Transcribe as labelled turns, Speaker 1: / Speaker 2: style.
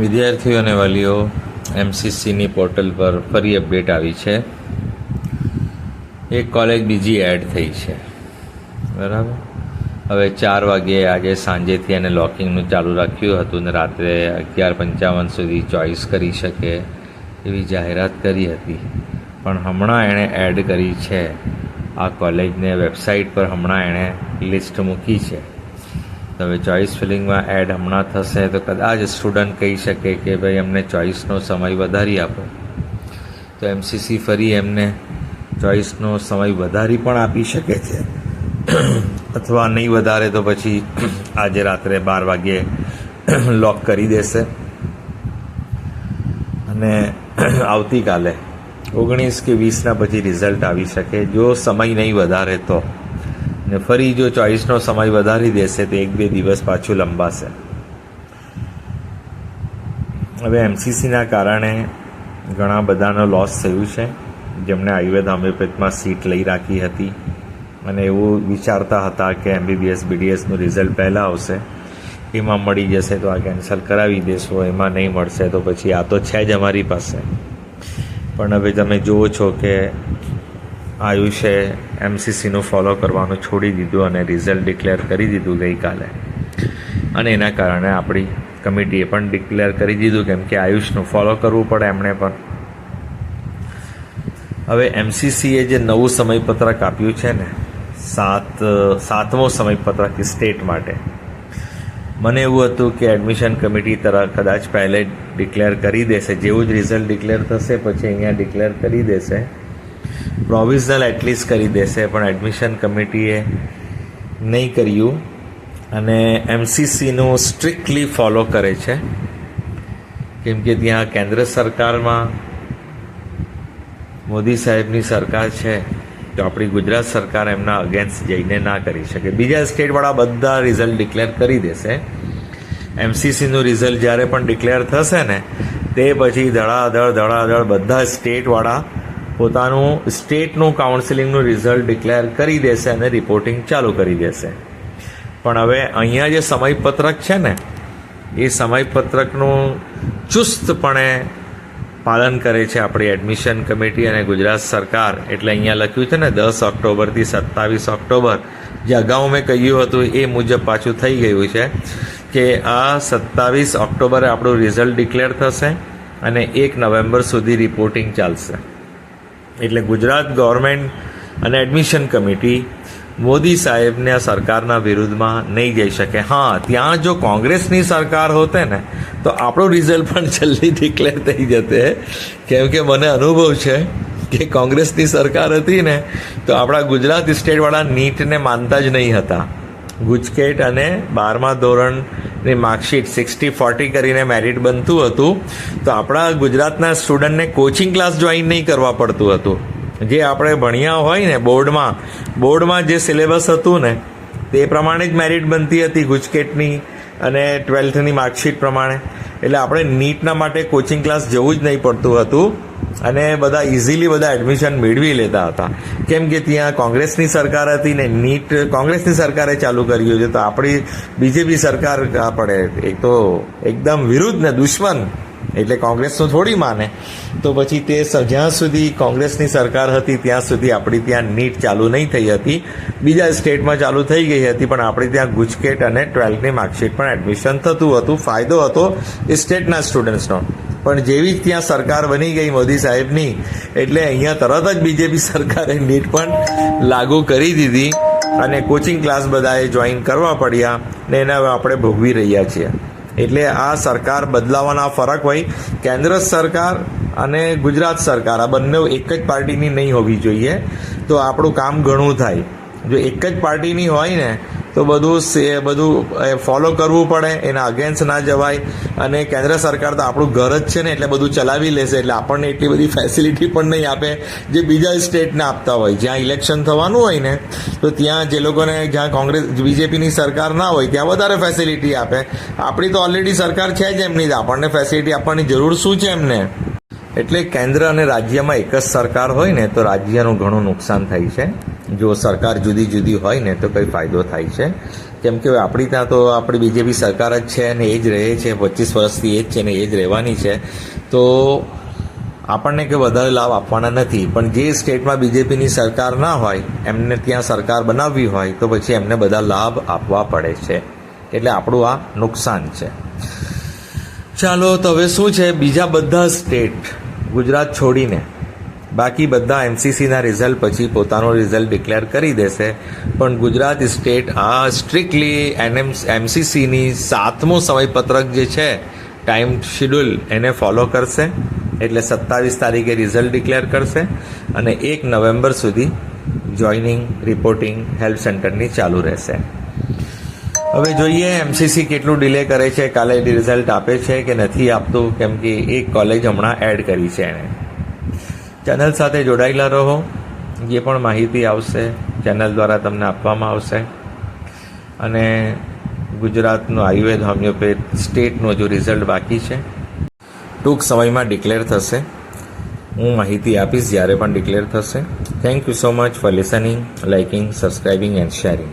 Speaker 1: વિદ્યાર્થીઓ અને વાલીઓ એમસીસીની પોર્ટલ પર ફરી અપડેટ આવી છે. એક કોલેજ બીજી એડ થઈ છે. બરાબર? હવે ચાર વાગ્યે આજે સાંજેથી એને લોકિંગનું ચાલુ રાખ્યું હતું ને રાત્રે અગિયાર પંચાવન સુધી ચોઈસ કરી શકે એવી જાહેરાત કરી હતી. પણ હમણાં એણે એડ કરી છે. આ કોલેજને વેબસાઇટ પર હમણાં એણે લિસ્ટ મૂકી છે. હવે ચોઈસ ફિલિંગમાં એડ હમણાં થશે તો કદાચ સ્ટુડન્ટ કહી શકે કે ભાઈ અમને ચોઈસનો સમય વધારી આપો. તો એમસીસી ફરી એમને ચોઈસનો સમય વધારી પણ આપી શકે છે. અથવા નહીં વધારે તો પછી આજે રાત્રે બાર વાગ્યે લોક કરી દેશે. અને આવતીકાલે ઓગણીસ કે વીસના પછી રિઝલ્ટ આવી શકે. જો સમય નહીં વધારે તો ને ફરી જો ચોઈસનો સમય વધારી દેશે તો એક બે દિવસ પાછું લંબાશે. હવે એમસીસીના કારણે ઘણા બધાનો લોસ થયું છે. જેમણે આયુર્વેદ હોમિયોપેથમાં સીટ લઈ રાખી હતી. અને એવું વિચારતા હતા કે એમબીબીએસ બીડીએસનું રિઝલ્ટ પહેલાં આવશે. એમાં મળી જશે તો આ કેન્સલ કરાવી દેશો, એમાં નહીં મળશે તો પછી આ તો છે જ અમારી પાસે. પણ હવે તમે જુઓ છો કે આયુષે એમસીસીનું ફોલો કરવાનું છોડી દીધું અને રિઝલ્ટ ડિક્લેર કરી દીધું ગઈકાલે. અને એના કારણે આપણી કમિટીએ પણ ડિક્લેર કરી દીધું કેમ કે આયુષનું ફોલો કરવું પડે એમણે પણ. હવે એમસીસીએ જે નવું સમયપત્રક આપ્યું છે ને, સાત, સાતમો સમયપત્રક સ્ટેટ માટે. મને એવું હતું કે એડમિશન કમિટી તરફ કદાચ પહેલે ડિક્લેર કરી દેશે, જેવું જ રિઝલ્ટ ડિક્લેર થશે, પછી અહીંયા ડિક્લેર કરી દેશે. પ્રોવિઝનલ એટલીસ્ટ કરી દેશે, પણ એડમિશન કમિટીએ નહીં કર્યું. અને એમસીસીનું સ્ટ્રિક્ટલી ફોલો કરે છે. કેમ કે ત્યાં કેન્દ્ર સરકારમાં મોદી સાહેબની સરકાર છે, તો આપણી ગુજરાત સરકાર એમના અગેન્સ્ટ જઈને ના કરી શકે. બીજા સ્ટેટવાળા બધા રિઝલ્ટ ડિક્લેર કરી દેશે. એમસીસીનું રિઝલ્ટ જ્યારે પણ ડિક્લેર થશે ને, તે પછી ધડાધડ ધડાધડ બધા સ્ટેટવાળા પોતાનું સ્ટેટનું કાઉન્સિલિંગનું રિઝલ્ટ ડિક્લેર કરી દેશે અને રિપોર્ટિંગ ચાલુ કરી દેશે. પણ હવે અહીંયા જે સમયપત્રક છે ને, એ સમયપત્રકનું ચુસ્તપણે પાલન કરે છે આપણી એડમિશન કમિટી અને ગુજરાત સરકાર. એટલે અહીંયા લખ્યું છે ને, દસ ઓક્ટોબરથી સત્તાવીસ ઓક્ટોબર. જે અગાઉ મેં કહ્યું હતું, એ મુજબ પાછું થઈ ગયું છે કે આ સત્તાવીસ ઓક્ટોબરે આપણું રિઝલ્ટ ડિક્લેર થશે અને એક નવેમ્બર સુધી રિપોર્ટિંગ ચાલશે. એટલે ગુજરાત ગવર્મેન્ટ અને એડમિશન કમિટી મોદી સાહેબને સરકારના વિરુદ્ધમાં નહીં જઈ શકે. હા, ત્યાં જો કોંગ્રેસની સરકાર હોતે ને, તો આપણું રિઝલ્ટ પણ જલ્દી ડિક્લેર થઈ જતે. કેમ કે મને અનુભવ છે કે કોંગ્રેસની સરકાર હતી ને, તો આપણા ગુજરાત સ્ટેટવાળા નીટને માનતા જ નહીં હતા. ગુજકેટ અને બારમા ધોરણની માર્કશીટ સિક્સટી ફોર્ટી કરીને મેરિટ બનતું હતું, તો આપણા ગુજરાતના સ્ટુડન્ટને કોચિંગ ક્લાસ જોઈન નહીં કરવા પડતું હતું. જે આપણે ભણ્યા હોય ને બોર્ડમાં બોર્ડમાં જે સિલેબસ હતું ને, તે પ્રમાણે જ મેરિટ બનતી હતી ગુજકેટની અને ટ્વેલ્થની માર્કશીટ પ્રમાણે. એટલે આપણે નીટના માટે કોચિંગ ક્લાસ જવું જ નહીં પડતું હતું. અને બધા ઇઝીલી બધા એડમિશન મેળવી લેતા હતા. કેમ કે ત્યાં કોંગ્રેસની સરકાર હતી ને નીટ, કોંગ્રેસની સરકારે ચાલુ કર્યું છે. તો આપણી બીજેપી સરકાર આપણે એક તો એકદમ વિરુદ્ધ ને દુશ્મન. એટલે કોંગ્રેસનું થોડી માને. તો પછી તે જ્યાં સુધી કોંગ્રેસની સરકાર હતી, ત્યાં સુધી આપણી ત્યાં નીટ ચાલુ નહીં થઈ હતી. બીજા સ્ટેટમાં ચાલુ થઈ ગઈ હતી, પણ આપણે ત્યાં ગુજકેટ અને ટ્વેલ્થની માર્કશીટ પણ એડમિશન થતું હતું. ફાયદો હતો સ્ટેટના સ્ટુડન્ટ્સનો. પણ જેવી જ ત્યાં સરકાર બની ગઈ મોદી સાહેબની, એટલે અહીંયા તરત જ બીજેપી સરકારે નીટ પણ લાગુ કરી દીધી અને કોચિંગ ક્લાસ બધાએ જોઈન કરવા પડ્યા ને એને હવે આપણે ભોગવી રહ્યા છીએ. એટલે આ સરકાર બદલાવાના ફરક હોય. કેન્દ્ર સરકાર અને ગુજરાત સરકાર આ બંને એક જ પાર્ટીની નહીં હોવી જોઈએ. તો આપણું કામ ઘણું થાય. જો એક જ પાર્ટીની હોય ને તો બધું સે- બધું ફોલો કરવું પડે, એના અગેન્સ્ટ ના જવાય. અને કેન્દ્ર સરકાર તો આપણું ઘર જ છે ને, એટલે બધું ચલાવી લેશે. એટલે આપણને એટલી બધી ફેસિલિટી પણ નહીં આપે, જે બીજા સ્ટેટને આપતા હોય. જ્યાં ઇલેક્શન થવાનું હોય ને, તો ત્યાં જે લોકોને, જ્યાં કોંગ્રેસ, બીજેપીની સરકાર ના હોય, ત્યાં વધારે ફેસિલિટી આપે. આપણી તો ઓલરેડી સરકાર છે જ એમની આપણને ફેસિલિટી આપવાની જરૂર શું છે એમને? એટલે કેન્દ્ર અને રાજ્યમાં એક જ સરકાર હોય ને, તો રાજ્યનું ઘણું નુકસાન થાય છે. જો સરકાર જુદી જુદી હોય ને તો કંઈ ફાયદો થાય છે. કેમ કે આપણી ત્યાં તો આપણી બીજેપી સરકાર જ છે અને એ જ રહે છે, પચીસ વર્ષથી એ જ છે ને એ જ રહેવાની છે. તો આપણને કે વધારે લાભ આપવાના નથી. પણ જે સ્ટેટમાં બીજેપીની સરકાર ના હોય, એમને ત્યાં સરકાર બનાવવી હોય, તો પછી એમને બધા લાભ આપવા પડે છે. એટલે આપણું આ નુકસાન છે. ચાલો, તો હવે શું છે? બીજા બધા સ્ટેટ ગુજરાત છોડીને. બાકી બધા એમસીસીના રિઝલ્ટ પછી પોતાનો રિઝલ્ટ ડિક્લેર કરી દેશે. પણ ગુજરાત સ્ટેટ આ સ્ટ્રિક્ટલી એનએમ એમસીસીની સાતમો સમયપત્રક જે છે ટાઈમ શેડ્યુલ એને ફોલો કરશે. એટલે સત્તાવીસ તારીખે રિઝલ્ટ ડિક્લેર કરશે અને એક નવેમ્બર સુધી જોઈનિંગ રિપોર્ટિંગ હેલ્પ સેન્ટરની ચાલુ રહેશે. હવે જોઈએ એમસીસી કેટલું ડિલે કરે છે, કાલે રિઝલ્ટ આપે છે કે નથી આપતું, કેમ કે એક કોલેજ હમણાં એડ કરી છે એણે ચેનલ સાથે જોડાયેલા રહો. જે પણ માહિતી આવશે, ચેનલ દ્વારા તમને આપવામાં આવશે. અને ગુજરાતનું આયુર્વેદ, હોમિયોપેથ, સ્ટેટનું હજુ રિઝલ્ટ બાકી છે, ટૂંક સમયમાં ડિક્લેર થશે. હું માહિતી આપીશ જ્યારે પણ ડિક્લેર થશે. Thank you so much for listening liking subscribing and sharing